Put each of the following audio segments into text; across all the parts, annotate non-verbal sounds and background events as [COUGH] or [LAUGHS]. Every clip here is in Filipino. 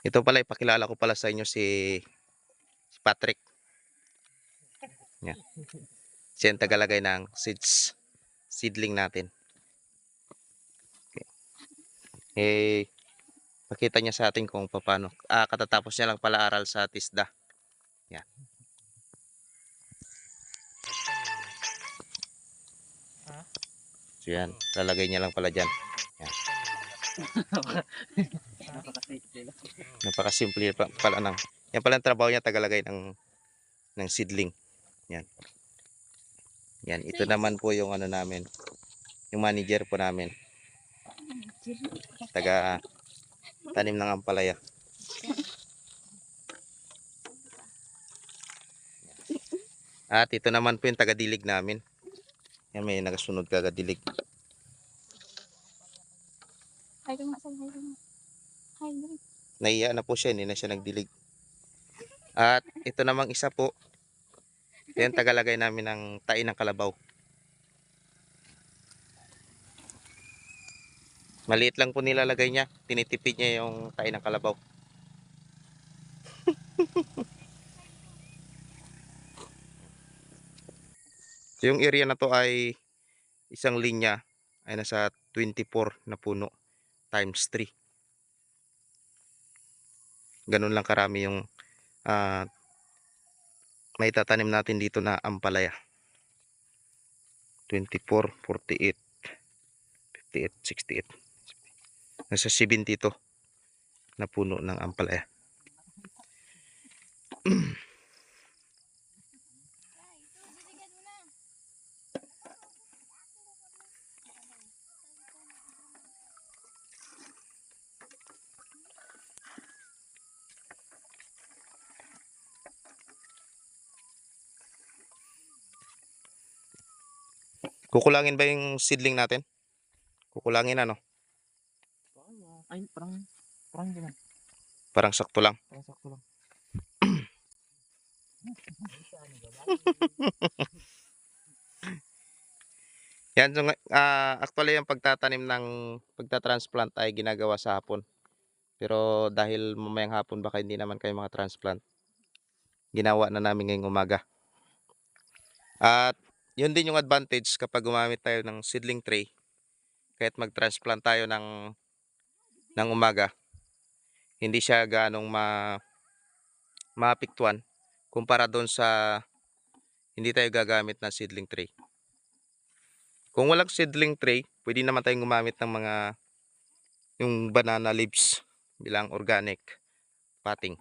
Ito pala, ipakilala ko pala sa inyo si, si Patrick. Yan. Siya ang tagalagay ng seeds, seedling natin. Okay. Eh, pakita niya sa atin kung paano. Ah, katatapos niya lang pala aral sa TISDA. Yan. So yan, lalagay niya lang pala dyan. Napakasimple pa, pala ng. Yan pala ang trabaho niya, tagalagay ng ng seedling. Yan. Yan, ito naman po yung ano namin. Yung manager po namin. Taga tanim ng ampalaya. At ito naman po yung taga-dilig namin. Yan, may nagasunod kagadilig. Hi ka nga, Sal. Hi nga. Hi. Naiya na po siya, hindi na siya nagdilig. At ito namang isa po, yan tagalagay namin ng tain ng kalabaw. Maliit lang po nilalagay niya, tinitipid niya yung tain ng kalabaw. [LAUGHS] yung area na to ay isang linya ay nasa 24 na puno times 3 ganun lang karami yung ah may tatanim natin dito na ampalaya. 24, 48 58, 68 nasa 70 to na puno ng ampalaya [CLEARS THROAT] kukulangin ba yung seedling natin? kukulangin ano? Ay, parang, parang ganun. parang sakto lang Parang sakto lang. [LAUGHS] Yan, so, ah actually yung pagtatanim ng pagta-transplant ay ginagawa sa hapon. Pero dahil mamayang hapon baka hindi naman kayo mga transplant, ginawa na namin ngayong umaga. At yun din yung advantage kapag gumamit tayo ng seedling tray, kahit mag-transplant tayo ng, ng umaga, hindi siya ganong ma, maapektuhan kumpara doon sa hindi tayo gagamit ng seedling tray. Kung walang seedling tray, pwede naman tayong gumamit ng mga yung banana leaves bilang organic potting.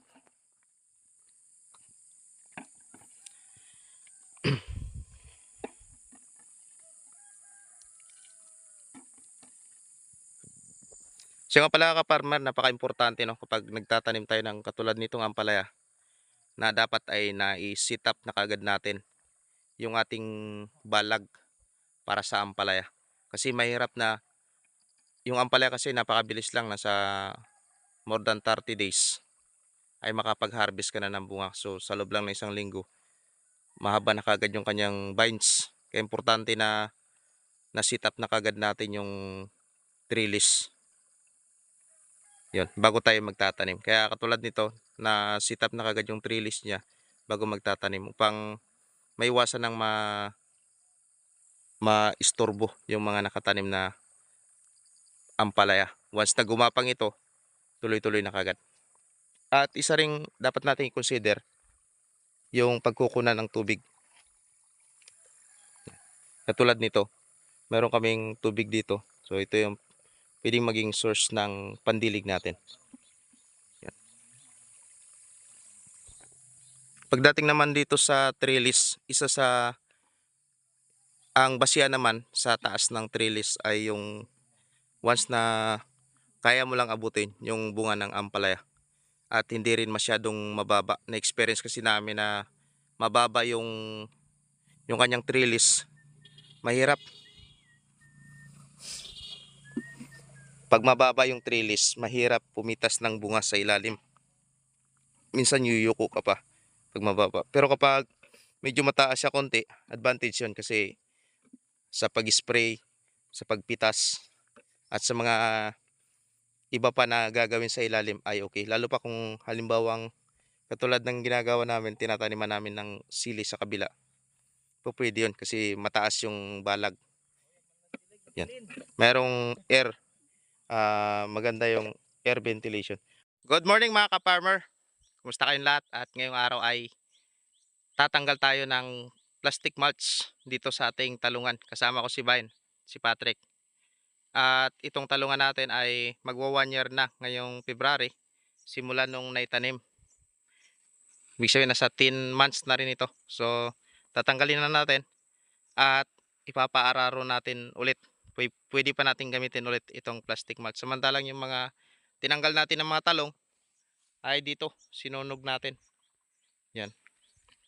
Siya nga pala ka-farmer, napaka-importante no kapag nagtatanim tayo ng katulad nitong ampalaya na dapat ay na-sit up na kagad natin yung ating balag para sa ampalaya. Kasi mahirap na yung ampalaya kasi napakabilis lang nasa more than 30 days ay makapag-harvest ka na ng bunga. So sa loob lang ng isang linggo mahaba na kagad yung kanyang vines. Kaya importante na na sit up na kagad natin yung trellis. Yun, bago tayo magtatanim. Kaya katulad nito, na sit up na kagad yung trellis niya bago magtatanim upang maiwasan ng ma maistorbo yung mga nakatanim na ampalaya. Once na gumapang ito, tuloy-tuloy na kagad. At isa ring dapat natin i-consider yung pagkukunan ng tubig. Katulad nito, meron kaming tubig dito. So ito yung pwedeng maging source ng pandilig natin. Yan. Pagdating naman dito sa trellis, isa sa ang basya naman sa taas ng trellis ay yung once na kaya mo lang abutin yung bunga ng ampalaya at hindi rin masyadong mababa. Na-experience kasi namin na mababa yung yung kanyang trellis. Mahirap. Pag mababa yung trellis, mahirap pumitas ng bunga sa ilalim. Minsan yuyuko ka pa pag mababa. Pero kapag medyo mataas siya konti, advantage yun kasi sa pag-spray, sa pagpitas, at sa mga iba pa na gagawin sa ilalim ay okay. Lalo pa kung halimbawang katulad ng ginagawa namin, tinataniman namin ng sili sa kabila. Po pwede yun kasi mataas yung balag. Yan. Merong air. Ah, maganda yung air ventilation. Good morning mga ka-farmer. Kumusta kayong lahat? At ngayong araw ay tatanggal tayo ng plastic mulch dito sa ating talungan. Kasama ko si Vine, si Patrick. At itong talungan natin ay magwa one year na ngayong February simula nung naitanim. Ibig sabihin nasa 10 months na rin ito. So tatanggalin na natin at ipapaararo natin ulit. Pwede, pa natin gamitin ulit itong plastic mulch. Samantalang yung mga tinanggal natin ng mga talong ay dito sinunog natin. Yan.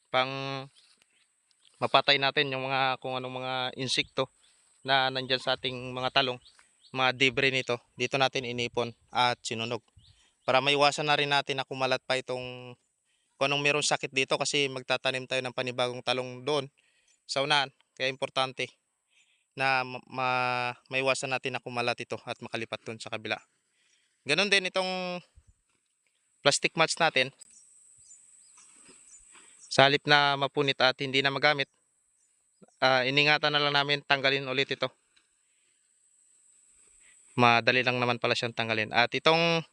Pang mapatay natin yung mga kung anong mga insekto na nandyan sa ating mga talong, mga debris nito, dito natin inipon at sinunog. Para maiwasan na rin natin na kumalat pa itong kung anong mayroong sakit dito kasi magtatanim tayo ng panibagong talong doon sa unahan. Kaya importante na ma- ma- maiwasan natin na kumalat ito at makalipat doon sa kabila. Ganon din itong plastic mulch natin. Sa halip na mapunit at hindi na magamit, ah, iningatan na lang namin tanggalin ulit ito. Madali lang naman pala siyang tanggalin. At itong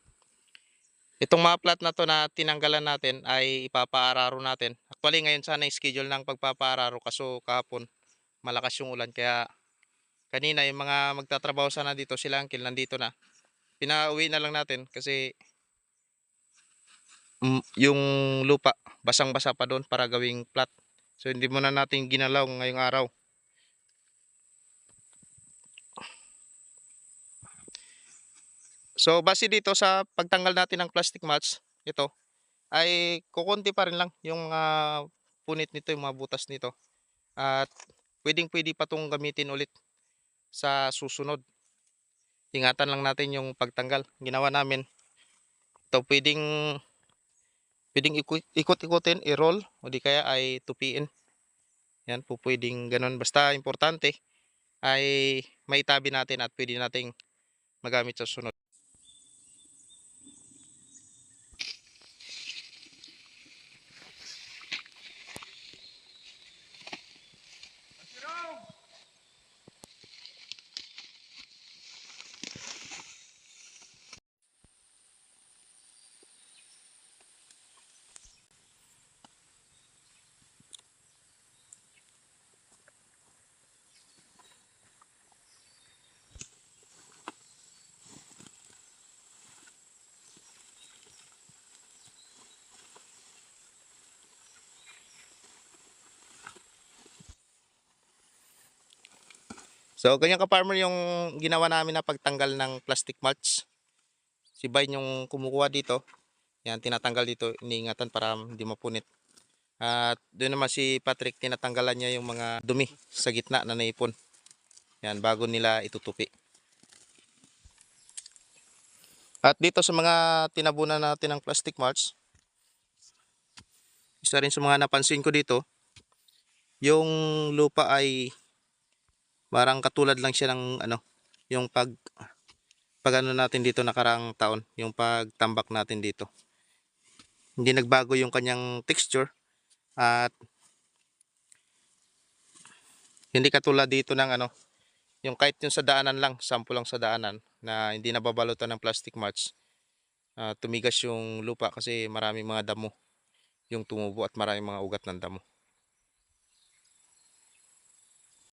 itong mga plat na to na tinanggalan natin ay ipapaararo natin. Actually ngayon sana yung schedule ng pagpapaararo kaso kahapon malakas yung ulan kaya kanina yung mga magtatrabaho sana dito sila angkil nandito na. Pinauwi na lang natin kasi mm, yung lupa basang-basa pa doon para gawing plat. So hindi muna natin ginalaw ngayong araw. So base dito sa pagtanggal natin ng plastic mulch, ito ay kukunti pa rin lang yung mga punit nito, yung mga butas nito. At pwedeng pwede pa itong gamitin ulit sa susunod. Ingatan lang natin yung pagtanggal. Ginawa namin. Ito pwedeng pwedeng ikot-ikutin, i-roll o di kaya ay tupiin. Yan po pwedeng ganun. Basta importante ay maitabi natin at pwede nating magamit sa sunod. So, ganyan ka-farmer yung ginawa namin na pagtanggal ng plastic mulch. Si Bain yung kumukuha dito. Yan, tinatanggal dito, iniingatan para hindi mapunit. At doon naman si Patrick, tinatanggalan niya yung mga dumi sa gitna na naipon. Yan, bago nila itutupi. At dito sa mga tinabunan natin ng plastic mulch, isa rin sa mga napansin ko dito, yung lupa ay Parang katulad lang siya ng ano, yung pag pag ano natin dito nakarang taon, yung pagtambak natin dito. Hindi nagbago yung kanyang texture at hindi katulad dito ng ano, yung kahit yung sa daanan lang, sample lang sa daanan na hindi nababalutan ng plastic mulch. ah, tumigas yung lupa kasi maraming mga damo yung tumubo at maraming mga ugat ng damo.